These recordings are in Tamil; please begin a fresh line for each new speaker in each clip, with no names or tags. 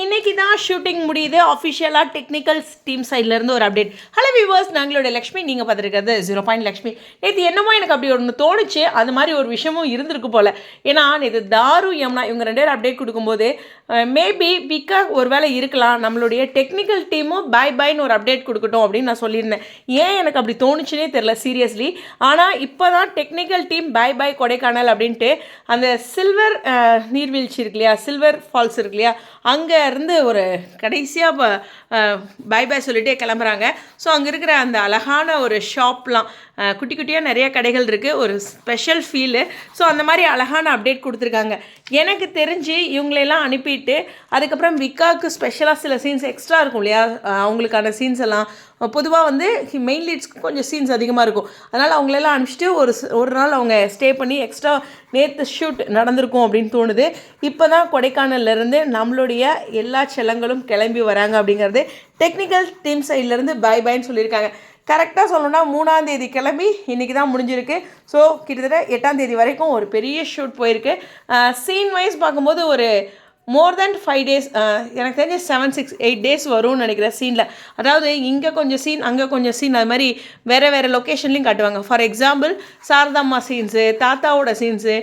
இன்னைக்கு தான் ஷூட்டிங் முடியுது. அஃபிஷியலாக டெக்னிக்கல் டீம் சைட்லேருந்து ஒரு அப்டேட் ஹலோ வியூவர்ஸ் நாங்களோட லக்ஷ்மி நீங்கள் பார்த்துருக்கிறது ஜீரோ பாயிண்ட் லக்ஷ்மி. நேற்று என்னமோ எனக்கு அப்படி ஒன்று தோணுச்சு. அது மாதிரி ஒரு விஷயமும் இருந்திருக்கு போல். ஏன்னா நேற்று தாரு யமுனா இவங்க ரெண்டு பேரும் அப்டேட் கொடுக்கும்போது மேபி பிக்கா ஒரு வேளை இருக்கலாம். நம்மளுடைய டெக்னிக்கல் டீமும் பை பைன்னு ஒரு அப்டேட் கொடுக்கட்டும் அப்படின்னு நான் சொல்லியிருந்தேன். ஏன் எனக்கு அப்படி தோணுச்சுன்னே தெரில சீரியஸ்லி ஆனால் இப்போ தான் technical team bye bye Kodaikanal அப்படின்ட்டு அந்த சில்வர் நீர்வீழ்ச்சி இருக்கு இல்லையா? சில்வர் ஃபால்ஸ் இருக்கு இல்லையா? அங்கே இருந்து ஒரு கடைசியாக பை பை சொல்லிட்டே கிளம்புறாங்க. ஸோ அங்கே இருக்கிற அந்த அழகான ஒரு ஷாப்லாம் குட்டி குட்டியாக நிறைய கடைகள் இருக்குது ஒரு ஸ்பெஷல் ஃபீலு ஸோ அந்த மாதிரி அழகான அப்டேட் கொடுத்துருக்காங்க. எனக்கு தெரிஞ்சு இவங்களெல்லாம் அனுப்பிட்டு அதுக்கப்புறம் விக்காவுக்கு ஸ்பெஷலாக சில சீன்ஸ் எக்ஸ்ட்ரா இருக்கும் இல்லையா? அவங்களுக்கான சீன்ஸ் எல்லாம். பொதுவாக வந்து மெயின் லீட்ஸ்க்கு கொஞ்சம் சீன்ஸ் அதிகமாக இருக்கும். அதனால் அவங்களெல்லாம் அனுப்பிச்சிட்டு ஒரு ஒரு நாள் அவங்க ஸ்டே பண்ணி எக்ஸ்ட்ரா நேற்று ஷூட் நடந்திருக்கும் அப்படின்னு தோணுது. இப்போ தான் கொடைக்கானல்லேருந்து நம்மளுடைய எல்லா செல்லங்களும் கிளம்பி வராங்க அப்படிங்கிறது டெக்னிக்கல் டீம் சைட்லேருந்து பை பைன்னு சொல்லியிருக்காங்க. கரெக்டாக சொல்லணும்னா மூணாம் தேதி கிளம்பி இன்றைக்கி தான் முடிஞ்சிருக்கு. ஸோ கிட்டத்தட்ட எட்டாம் தேதி வரைக்கும் ஒரு பெரிய ஷூட் போயிருக்கு. சீன் வைஸ் பார்க்கும்போது ஒரு மோர் தென் ஃபைவ் டேஸ் எனக்கு தெரிஞ்ச செவன் சிக்ஸ் எயிட் டேஸ் வரும்னு நினைக்கிறேன் சீனில் அதாவது இங்கே கொஞ்சம் சீன் அங்கே கொஞ்சம் சீன் அது மாதிரி வேறு வேறு லொக்கேஷன்லேயும் காட்டுவாங்க. ஃபார் எக்ஸாம்பிள் சாரதாம்மா சீன்ஸு தாத்தாவோட சீன்ஸு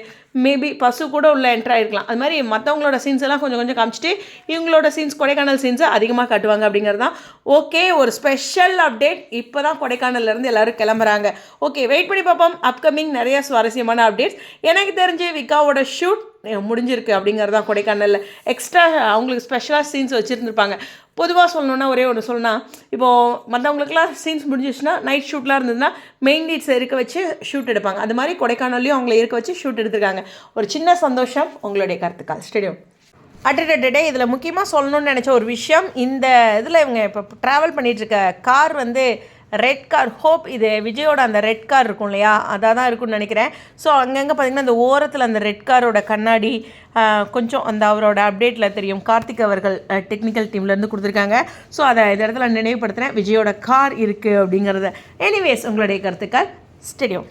மேபி பசு கூட உள்ள என்ட்ரு ஆகிருக்கலாம் அது மாதிரி மற்றவங்களோட சீன்ஸ் எல்லாம் கொஞ்சம் கொஞ்சம் காமிச்சிட்டு இவங்களோட சீன்ஸ் கொடைக்கானல் சீன்ஸை அதிகமாக காட்டுவாங்க அப்படிங்கிறது தான். ஓகே ஒரு ஸ்பெஷல் அப்டேட் இப்போ தான் கொடைக்கானல்லேருந்து எல்லோரும் கிளம்புறாங்க. ஓகே வெயிட் பண்ணி பார்ப்போம். அப்கமிங் நிறைய சுவாரஸ்யமான அப்டேட்ஸ் எனக்கு தெரிஞ்சு விகாவோட ஷூட் முடிஞ்சிருக்கு அப்படிங்கிறது தான் கொடைக்கானலில். எக்ஸ்ட்ரா அவங்களுக்கு ஸ்பெஷலாக சீன்ஸ் வச்சுருந்துருப்பாங்க. பொதுவாக சொல்லணுன்னா ஒரே ஒன்று சொல்லணும்னா இப்போது மற்றவங்களுக்குலாம் சீன்ஸ் முடிஞ்சிச்சுன்னா நைட் ஷூட்லாம் இருந்ததுன்னா மெயின் லீட்ஸை இருக்க வச்சு ஷூட் எடுப்பாங்க. அது மாதிரி கொடைக்கானல்லையும் அவங்கள இருக்க வச்சு ஷூட் எடுத்திருக்காங்க. ஒரு சின்ன சந்தோஷம் உங்களுடைய கருத்துக்கள். ஸ்டேடியம் அட்டடே இதில் முக்கியமாக சொல்லணும்னு நினச்ச ஒரு விஷயம் இந்த இதில் இவங்க இப்போ ட்ராவல் பண்ணிகிட்ருக்க கார் வந்து ரெட் கார் ஹோப் இது விஜயோட அந்த ரெட் கார் இருக்கும் இல்லையா? அதாக தான் இருக்கும்னு நினைக்கிறேன். ஸோ அங்கங்கே பார்த்தீங்கன்னா அந்த ஓரத்தில் அந்த ரெட் காரோட கண்ணாடி கொஞ்சம் அந்த அவரோட அப்டேட்டில் தெரியும். கார்த்திக் அவர்கள் டெக்னிக்கல் டீம்லேருந்து கொடுத்துருக்காங்க. ஸோ அதை இந்த இடத்துல நினைவுபடுத்துகிறேன் விஜயோட கார் இருக்குது அப்படிங்கிறத. எனிவேஸ் உங்களுடைய கருத்துக்கள் ஸ்டேடியம்